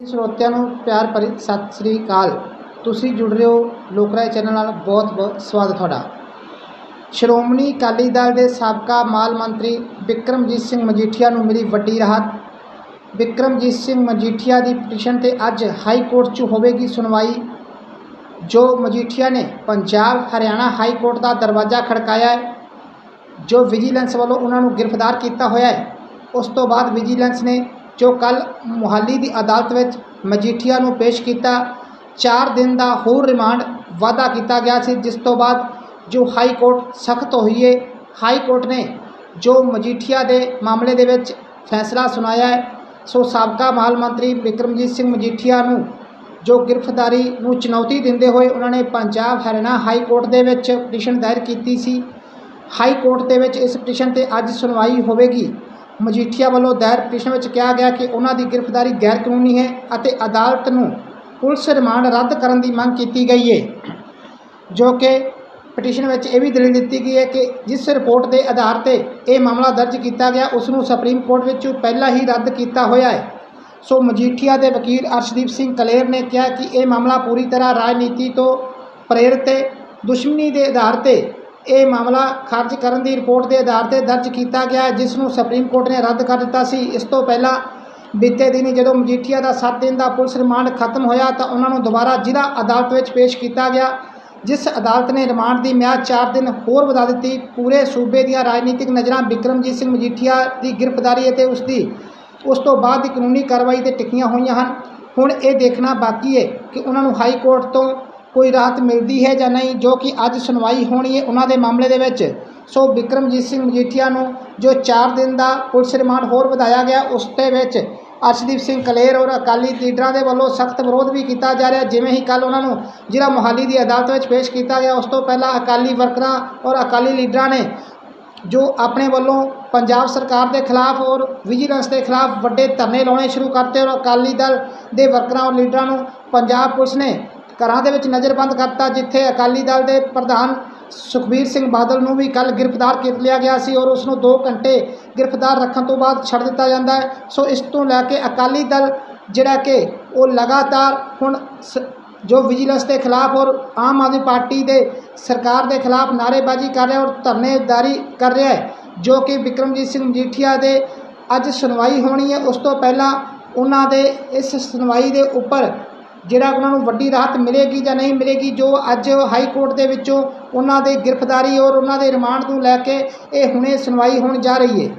ਸਰੋਤਿਆਂ ਨੂੰ ਪਿਆਰ ਭਰੀ ਸਤਿ ਸ੍ਰੀ ਅਕਾਲ। ਤੁਸੀਂ ਜੁੜ ਰਹੇ ਹੋ ਲੋਕਰਾਏ ਚੈਨਲ ਨਾਲ ਬਹੁਤ ਬਹੁਤ ਸਵਾਗਤ ਤੁਹਾਡਾ। ਸ਼੍ਰੋਮਣੀ ਅਕਾਲੀ ਦਲ ਦੇ ਸਾਬਕਾ ਮਾਲ ਮੰਤਰੀ ਵਿਕਰਮਜੀਤ ਸਿੰਘ ਮਜੀਠੀਆ ਨੂੰ ਮਿਲੀ ਵੱਡੀ ਰਾਹਤ। ਵਿਕਰਮਜੀਤ ਸਿੰਘ ਮਜੀਠੀਆ ਦੀ ਪਟੀਸ਼ਨ ਤੇ ਅੱਜ ਹਾਈ ਕੋਰਟ 'ਚ ਹੋਵੇਗੀ ਸੁਣਵਾਈ। ਜੋ ਮਜੀਠੀਆ ਨੇ ਪੰਜਾਬ, ਹਰਿਆਣਾ ਹਾਈ ਕੋਰਟ ਦਾ ਦਰਵਾਜ਼ਾ ਖੜਕਾਇਆ ਹੈ। ਜੋ ਵਿਜੀਲੈਂਸ ਵੱਲੋਂ ਉਹਨਾਂ ਨੂੰ ਗ੍ਰਿਫਤਾਰ ਕੀਤਾ ਹੋਇਆ ਹੈ, ਉਸ ਤੋਂ ਬਾਅਦ ਵਿਜੀਲੈਂਸ ਨੇ ਜੋ ਕੱਲ ਮੁਹਾਲੀ ਦੀ ਅਦਾਲਤ ਵਿੱਚ ਮਜੀਠੀਆ ਨੂੰ ਪੇਸ਼ ਕੀਤਾ 4 ਦਿਨ ਦਾ ਹੋਰ ਰਿਮਾਂਡ ਵਾਅਦਾ ਕੀਤਾ ਗਿਆ ਸੀ, ਜਿਸ ਤੋਂ ਬਾਅਦ ਜੋ ਹਾਈ ਕੋਰਟ ਸਖਤ ਹੋਈ ਹੈ ਹਾਈ ਕੋਰਟ ਨੇ ਜੋ ਮਜੀਠੀਆ ਦੇ ਮਾਮਲੇ ਦੇ ਵਿੱਚ ਫੈਸਲਾ ਸੁਣਾਇਆ ਹੈ, ਸੋ ਸਾਬਕਾ ਮਾਲ ਮੰਤਰੀ ਵਿਕਰਮਜੀਤ ਸਿੰਘ ਮਜੀਠੀਆ ਨੂੰ ਜੋ ਗ੍ਰਿਫਤਾਰੀ ਨੂੰ ਚੁਣੌਤੀ ਦਿੰਦੇ ਹੋਏ ਉਹਨਾਂ ਨੇ ਪੰਜਾਬ ਹਰਿਆਣਾ ਹਾਈ ਕੋਰਟ ਦੇ ਵਿੱਚ ਪਟੀਸ਼ਨ ਦਾਇਰ ਕੀਤੀ ਸੀ, ਹਾਈ ਕੋਰਟ ਦੇ ਵਿੱਚ ਇਸ ਪਟੀਸ਼ਨ ਤੇ ਅੱਜ ਸੁਣਵਾਈ ਹੋਵੇਗੀ। ਮਜੀਠੀਆ ਵੱਲੋਂ ਦਾਇਰ ਪਟੀਸ਼ਨ ਵਿੱਚ ਕਿਹਾ ਗਿਆ ਕਿ ਉਹਨਾਂ ਦੀ ਗ੍ਰਿਫਤਾਰੀ ਗੈਰ ਕਾਨੂੰਨੀ ਹੈ ਅਤੇ ਅਦਾਲਤ ਨੂੰ ਪੁਲਿਸ ਰਿਮਾਂਡ ਰੱਦ ਕਰਨ ਦੀ ਮੰਗ ਕੀਤੀ ਗਈ ਹੈ, ਜੋ ਕਿ ਪਟੀਸ਼ਨ ਵਿੱਚ ਇਹ ਵੀ ਦਲੀਲ ਦਿੱਤੀ ਗਈ ਹੈ ਕਿ ਜਿਸ ਰਿਪੋਰਟ ਦੇ ਆਧਾਰ ਤੇ ਇਹ ਮਾਮਲਾ ਦਰਜ ਕੀਤਾ ਗਿਆ, ਉਸ ਨੂੰ ਸੁਪਰੀਮ ਕੋਰਟ ਵਿੱਚ ਪਹਿਲਾਂ ਹੀ ਰੱਦ ਕੀਤਾ ਹੋਇਆ ਹੈ। ਸੋ ਮਜੀਠੀਆ ਦੇ ਵਕੀਲ ਅਰਸ਼ਦੀਪ ਸਿੰਘ ਕਲੇਰ ਨੇ ਕਿਹਾ ਕਿ ਇਹ ਮਾਮਲਾ ਪੂਰੀ ਤਰ੍ਹਾਂ ਰਾਜਨੀਤੀ ਤੋਂ ਪ੍ਰੇਰਿਤ ਹੈ। ਦੁਸ਼ਮਣੀ ਦੇ ਆਧਾਰ ਤੇ ਇਹ ਮਾਮਲਾ ਖਾਰਜ ਕਰਨ ਦੀ ਰਿਪੋਰਟ ਦੇ ਆਧਾਰ ਤੇ ਦਰਜ ਕੀਤਾ ਗਿਆ ਜਿਸ ਨੂੰ ਸੁਪਰੀਮ ਕੋਰਟ ਨੇ ਰੱਦ ਕਰ ਦਿੱਤਾ ਸੀ। ਇਸ ਤੋਂ ਪਹਿਲਾਂ ਬੀਤੇ ਦਿਨੀ ਜਦੋਂ ਮਜੀਠੀਆ ਦਾ 7 ਦਿਨ ਦਾ ਪੁਲਿਸ ਰਿਮਾਂਡ ਖਤਮ ਹੋਇਆ ਤਾਂ ਉਹਨਾਂ ਨੂੰ ਦੁਬਾਰਾ ਜ਼ਿਲ੍ਹਾ ਅਦਾਲਤ ਵਿੱਚ ਪੇਸ਼ ਕੀਤਾ ਗਿਆ, ਜਿਸ ਅਦਾਲਤ ਨੇ ਰਿਮਾਂਡ ਦੀ ਮਿਆਦ 4 ਦਿਨ ਹੋਰ ਵਧਾ ਦਿੱਤੀ। ਪੂਰੇ ਸੂਬੇ ਦੀਆਂ ਰਾਜਨੀਤਿਕ ਨਜ਼ਰਾਂ ਬਿਕਰਮਜੀਤ ਸਿੰਘ ਮਜੀਠੀਆ ਦੀ ਗ੍ਰਿਫਤਾਰੀ ਅਤੇ ਉਸ ਦੀ ਉਸ ਤੋਂ ਬਾਅਦ ਦੀ ਕਾਨੂੰਨੀ ਕਾਰਵਾਈ ਤੇ ਟਿਕੀਆਂ ਹੋਈਆਂ ਹਨ। ਹੁਣ ਇਹ ਦੇਖਣਾ ਬਾਕੀ ਹੈ ਕਿ ਉਹਨਾਂ ਨੂੰ ਹਾਈ ਕੋਰਟ ਤੋਂ ਕੋਈ ਰਾਹਤ ਮਿਲਦੀ ਹੈ ਜਾਂ ਨਹੀਂ, ਜੋ ਕਿ ਅੱਜ ਸੁਣਵਾਈ ਹੋਣੀ ਹੈ ਉਹਨਾਂ ਦੇ ਮਾਮਲੇ ਦੇ ਵਿੱਚ। ਸੋ ਬਿਕਰਮਜੀਤ ਸਿੰਘ ਮਜੀਠੀਆ ਨੂੰ ਜੋ 4 ਦਿਨ ਦਾ ਪੁਲਿਸ ਰਿਮਾਂਡ ਹੋਰ ਵਧਾਇਆ ਗਿਆ, ਉਸ ਦੇ ਵਿੱਚ ਅਰਸ਼ਦੀਪ ਸਿੰਘ ਕਲੇਰ ਔਰ ਅਕਾਲੀ ਲੀਡਰਾਂ ਦੇ ਵੱਲੋਂ ਸਖਤ ਵਿਰੋਧ ਵੀ ਕੀਤਾ ਜਾ ਰਿਹਾ। ਜਿਵੇਂ ਹੀ ਕੱਲ ਉਹਨਾਂ ਨੂੰ ਜ਼ਿਲ੍ਹਾ ਮੋਹਾਲੀ ਦੀ ਅਦਾਲਤ ਵਿੱਚ ਪੇਸ਼ ਕੀਤਾ ਗਿਆ, ਉਸ ਤੋਂ ਪਹਿਲਾਂ ਅਕਾਲੀ ਵਰਕਰਾਂ ਔਰ ਅਕਾਲੀ ਲੀਡਰਾਂ ਨੇ ਜੋ ਆਪਣੇ ਵੱਲੋਂ ਪੰਜਾਬ ਸਰਕਾਰ ਦੇ ਖਿਲਾਫ ਔਰ ਵਿਜੀਲੈਂਸ ਦੇ ਖਿਲਾਫ ਵੱਡੇ ਧਰਨੇ ਲਾਉਣੇ ਸ਼ੁਰੂ ਕਰਤੇ ਔਰ ਅਕਾਲੀ ਦਲ ਦੇ ਵਰਕਰਾਂ ਔਰ ਲੀਡਰਾਂ ਨੂੰ ਪੰਜਾਬ ਪੁਲਿਸ ਨੇ ਘਰਾਂ ਦੇ ਵਿੱਚ ਨਜ਼ਰਬੰਦ ਕਰਤਾ, ਜਿੱਥੇ ਅਕਾਲੀ ਦਲ ਦੇ ਪ੍ਰਧਾਨ ਸੁਖਬੀਰ ਸਿੰਘ ਬਾਦਲ ਨੂੰ ਵੀ ਕੱਲ ਗ੍ਰਿਫਤਾਰ ਕਰ ਲਿਆ ਗਿਆ ਸੀ ਔਰ ਉਸ ਨੂੰ 2 ਘੰਟੇ ਗ੍ਰਿਫਤਾਰ ਰੱਖਣ ਤੋਂ ਬਾਅਦ ਛੱਡ ਦਿੱਤਾ ਜਾਂਦਾ ਹੈ। ਸੋ ਇਸ ਤੋਂ ਲੈ ਕੇ ਅਕਾਲੀ ਦਲ ਜਿਹੜਾ ਕਿ ਉਹ ਲਗਾਤਾਰ ਹੁਣ ਸ- ਜੋ ਵਿਜੀਲੈਂਸ ਦੇ ਖਿਲਾਫ ਔਰ ਆਮ ਆਦਮੀ ਪਾਰਟੀ ਦੇ ਸਰਕਾਰ ਦੇ ਖਿਲਾਫ ਨਾਅਰੇਬਾਜ਼ੀ ਕਰ ਰਿਹਾ ਔਰ ਧਰਨੇਦਾਰੀ ਕਰ ਰਿਹਾ ਹੈ, ਜੋ ਕਿ ਵਿਕਰਮਜੀਤ ਸਿੰਘ ਮਜੀਠੀਆ ਦੇ ਅੱਜ ਸੁਣਵਾਈ ਹੋਣੀ ਹੈ। ਉਸ ਤੋਂ ਪਹਿਲਾਂ ਉਹਨਾਂ ਦੇ ਇਸ ਸੁਣਵਾਈ ਦੇ ਉੱਪਰ ਜਿਹੜਾ ਉਹਨਾਂ ਨੂੰ ਵੱਡੀ ਰਾਹਤ ਮਿਲੇਗੀ ਜਾਂ ਨਹੀਂ ਮਿਲੇਗੀ, ਜੋ ਅੱਜ ਹਾਈ ਕੋਰਟ ਦੇ ਵਿੱਚੋਂ ਉਹਨਾਂ ਦੇ ਗ੍ਰਿਫਤਾਰੀ ਔਰ ਉਹਨਾਂ ਦੇ ਰਿਮਾਂਡ ਨੂੰ ਲੈ ਕੇ ਇਹ ਹੁਣੇ ਸੁਣਵਾਈ ਹੋਣ ਜਾ ਰਹੀ ਹੈ।